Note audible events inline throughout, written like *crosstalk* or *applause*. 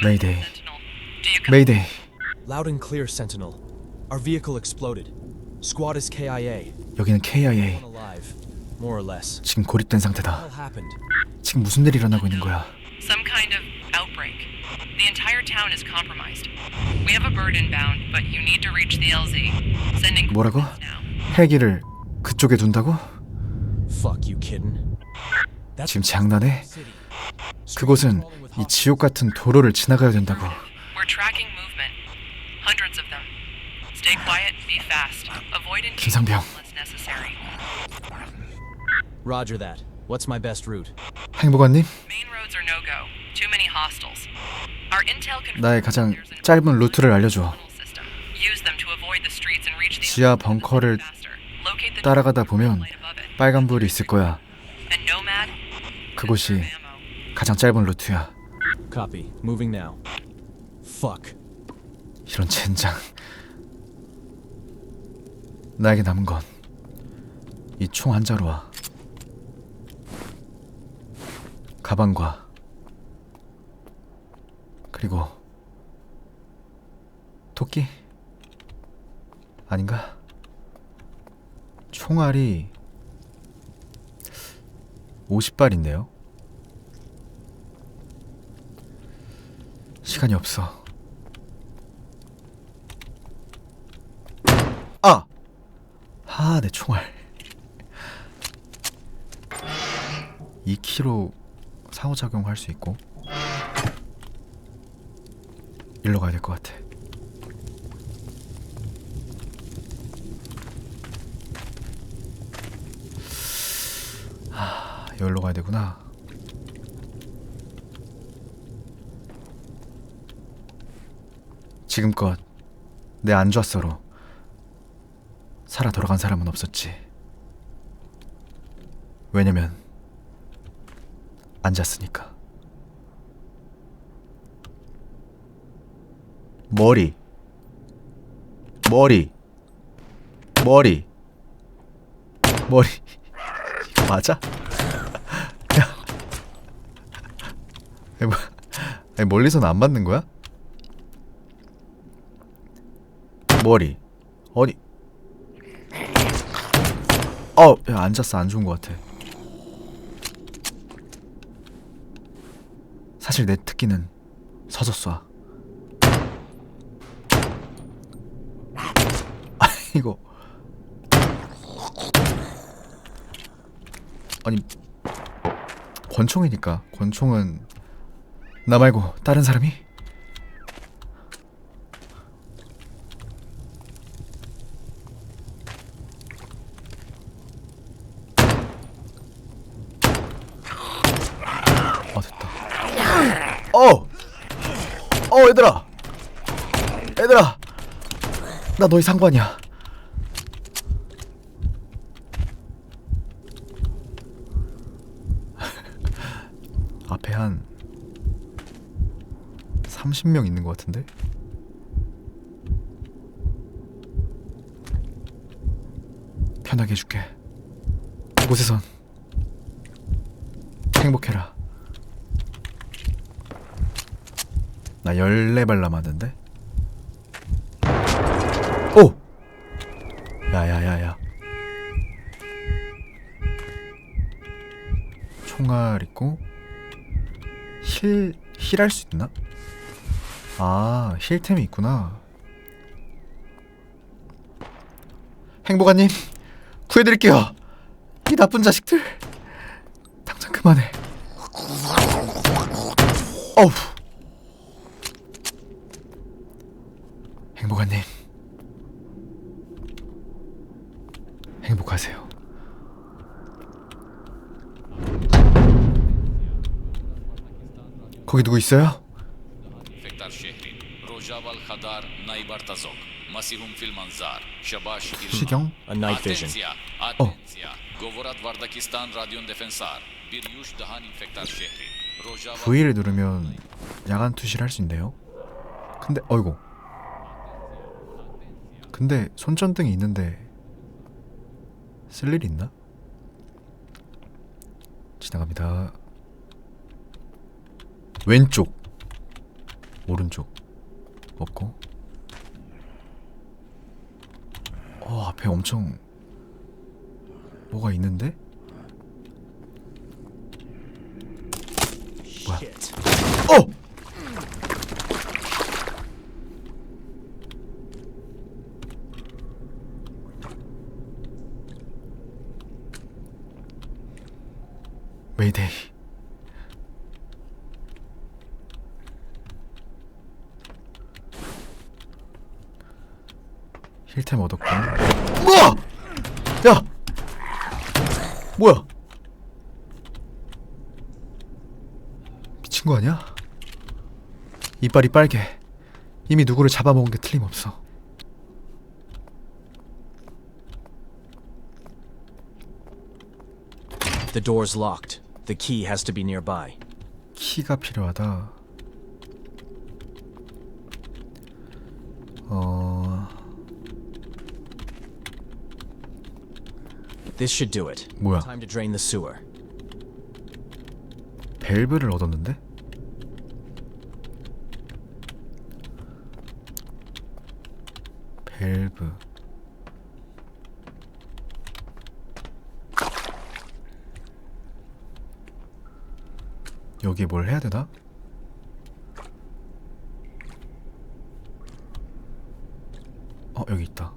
Come? 메이데이. Loud and clear, Sentinel. Our vehicle exploded. Squad is KIA. 여기는 KIA. Alive. More or less. 지금 고립된 상태다. What happened? 지금 무슨 일이 일어나고 있는 거야? Some kind of outbreak. The entire town is compromised. We have a bird inbound, but you need to reach the LZ. Sending 뭐라고? now. 헬기를 그쪽에 둔다고? Fuck you, kidding? That's 지금 장난해? city. 그곳은 이 지옥 같은 도로를 지나가야 된다고. 김상병. Roger that. What's my best route? 행복한님, 나의 가장 짧은 루트를 알려줘. 지하 벙커를 따라가다 보면 it. 빨간 불이 있을 거야. 그곳이. 가장 짧은 루트야. Copy. Moving now. Fuck. 이런 젠장. 나에게 남은 건 이 총 한 자루와 가방과 그리고 토끼 아닌가? 총알이 50발인데요. 시간이 없어. 아! 아, 내 총알. 2kg 상호작용할 수 있고. 일로 가야 될 것 같아. 아, 여기로 가야 되구나. 지금껏 내 안좌서로 살아 돌아간 사람은 없었지. 왜냐면 앉았으니까. 머리. 머리. 머리. 머리. 맞아? *laughs* 야. 뭐, 멀리서는 안 맞는 거야? 머리. 어디? 어, 야, 앉았어. 안 좋은 것 같아. 사실 내 특기는 서서 쏴. 아, 이거. 아니, 권총이니까. 권총은 나 말고 다른 사람이? 어 됐다. 어, 어 얘들아, 얘들아, 나 너희 상관이야. *laughs* 앞에 한 30명 있는 것 같은데? 편하게 해줄게. 이곳에선 행복해라. 나 14발 남았는데? 오! 야야야야. 총알 있고 힐, 힐할 수 있나? 아, 힐템이 있구나. 행복아님, 구해드릴게요. 이 나쁜 자식들. 당장 그만해. 어우. 행복아님. 행복하세요. 거기 누구 있어요? 시경? 어. V를 누르면 야간 투시를 할 수 있네요. 근데 어이고. 근데 손전등이 있는데 쓸 일 있나? 지나갑니다. 왼쪽. 오른쪽 없고 어 앞에 엄청 뭐가 있는데? 뭐야? 어! 메이데이 힐템 얻었고 뭐야! 야! 뭐야? 미친 거 아니야? 이빨이 빨개. 이미 누구를 잡아먹은 게 틀림없어. The key has to be nearby. 키가 필요하다. 어, This should do it. 뭐야? Time to drain the sewer. 밸브를 얻었는데? 밸브. 여기 뭘 해야 되나? 어, 여기 있다.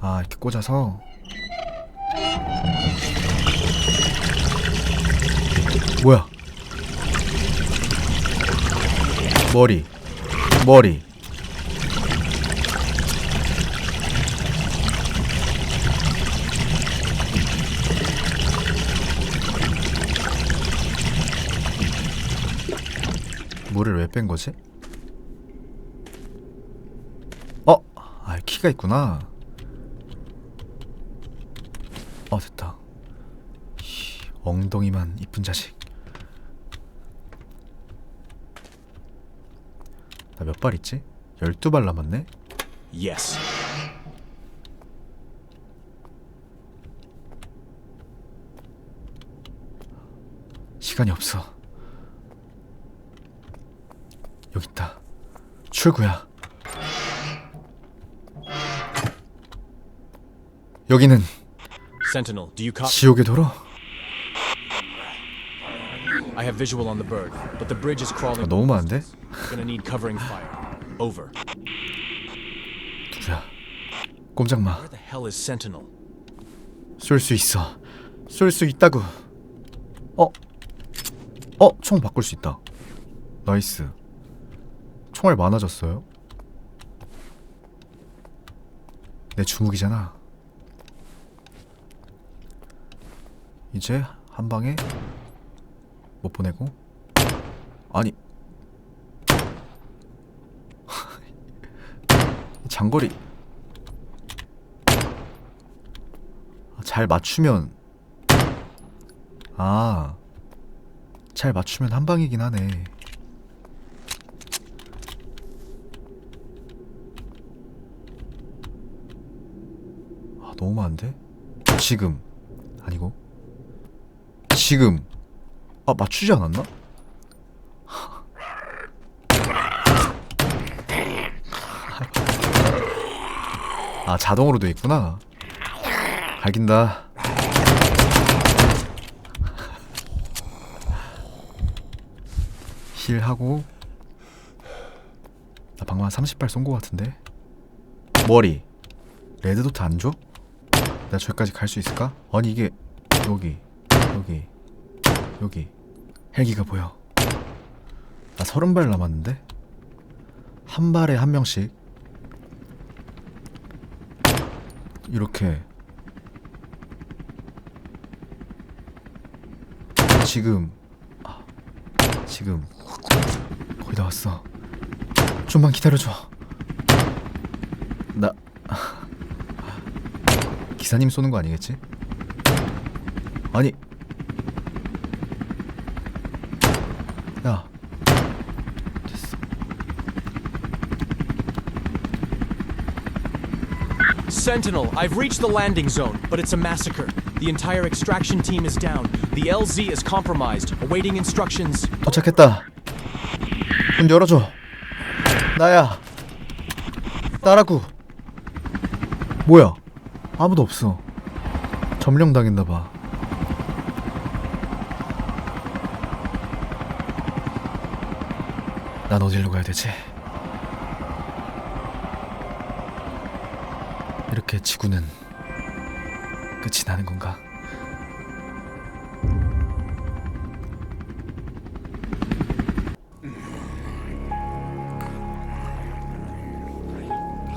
아, 이렇게 꽂아서 뭐야? 머리, 머리. 물을 왜 뺀 거지? 어, 아 키가 있구나. 어 됐다. 히, 엉덩이만 이쁜 자식. 나 몇 발 있지? 12발 남았네? Yes. 시간이 없어. 여기 있다. 출구야. 여기는 Sentinel, do you copy? 지옥의 도로? I have visual on the bird, but the bridge is crawling. 아, 너무 많은데? Gonna need covering fire. Over. 누구야? 꼼짝 마. Where the hell is Sentinel? 쏠 수 있어. 쏠 수 있다고. 어? 어? 총 바꿀 수 있다. 나이스. 총알 많아졌어요. 내 주무기잖아. 이제 한 방에 못 보내고. 아니. *laughs* 장거리. 아, 잘 맞추면 아, 잘 맞추면 한 방이긴 하네. 아, 너무 많은데? 지금 아니고 지금 아 맞추지 않았나? *laughs* 아 자동으로 돼 있구나. 갈긴다. 힐하고 나 방금 한 30발 쏜 거 같은데 머리 레드도트 안 줘? 내가 저기까지 갈 수 있을까? 아니 이게 여기 여기 여기. 헬기가 보여. 나 30발 남았는데? 한 발에 한 명씩. 이렇게. 지금. 아, 지금. 거의 다 왔어. 좀만 기다려줘. 나 기사님 쏘는 거 아니겠지? 아니, 야, 됐어. Sentinel, I've reached the landing zone, but it's a massacre. The entire extraction team is down. The LZ is compromised, awaiting instructions. 도착했다. 문 열어줘. 나야. 나라고. 뭐야? 아무도 없어. 점령 당했나 봐. 난 어디로 가야 되지? 이렇게 지구는 끝이 나는 건가?